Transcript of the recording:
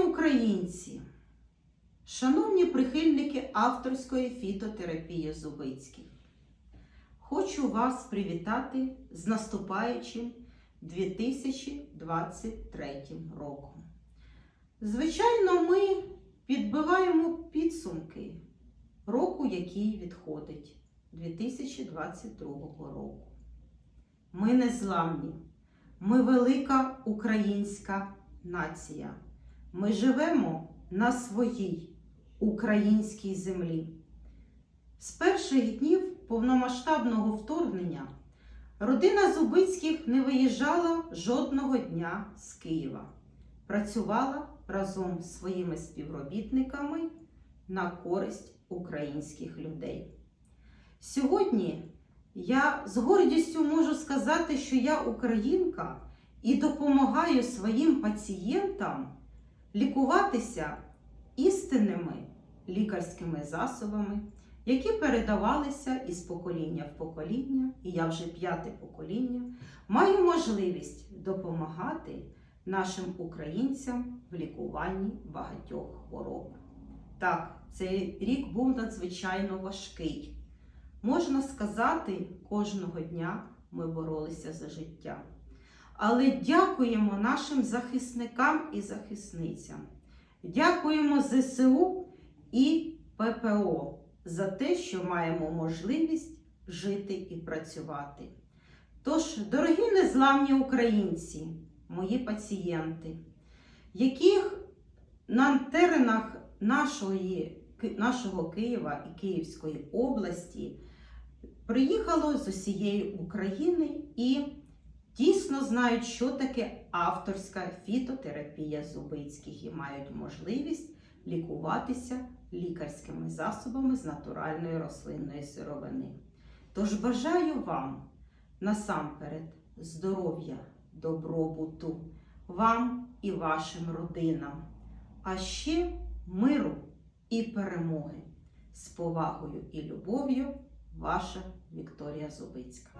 українці, шановні прихильники авторської фітотерапії Зубицький, хочу вас привітати з наступаючим 2023 роком. Звичайно, ми підбиваємо підсумки року, який відходить 2022 року. Ми не зламні, ми велика українська нація. Ми живемо на своїй українській землі. З перших днів повномасштабного вторгнення родина Зубицьких не виїжджала жодного дня з Києва. Працювала разом з своїми співробітниками на користь українських людей. Сьогодні я з гордістю можу сказати, що я українка і допомагаю своїм пацієнтам лікуватися істинними лікарськими засобами, які передавалися із покоління в покоління, і я вже п'яте покоління, маю можливість допомагати нашим українцям в лікуванні багатьох хвороб. Так, цей рік був надзвичайно важкий. Можна сказати, кожного дня ми боролися за життя. Але дякуємо нашим захисникам і захисницям. Дякуємо ЗСУ і ППО за те, що маємо можливість жити і працювати. Тож, дорогі незламні українці, мої пацієнти, яких на теренах нашої, нашого Києва і Київської області приїхало з усієї України і дійсно знають, що таке авторська фітотерапія Зубицьких і мають можливість лікуватися лікарськими засобами з натуральної рослинної сировини. Тож бажаю вам насамперед здоров'я, добробуту, вам і вашим родинам, а ще миру і перемоги. З повагою і любов'ю, ваша Вікторія Зубицька.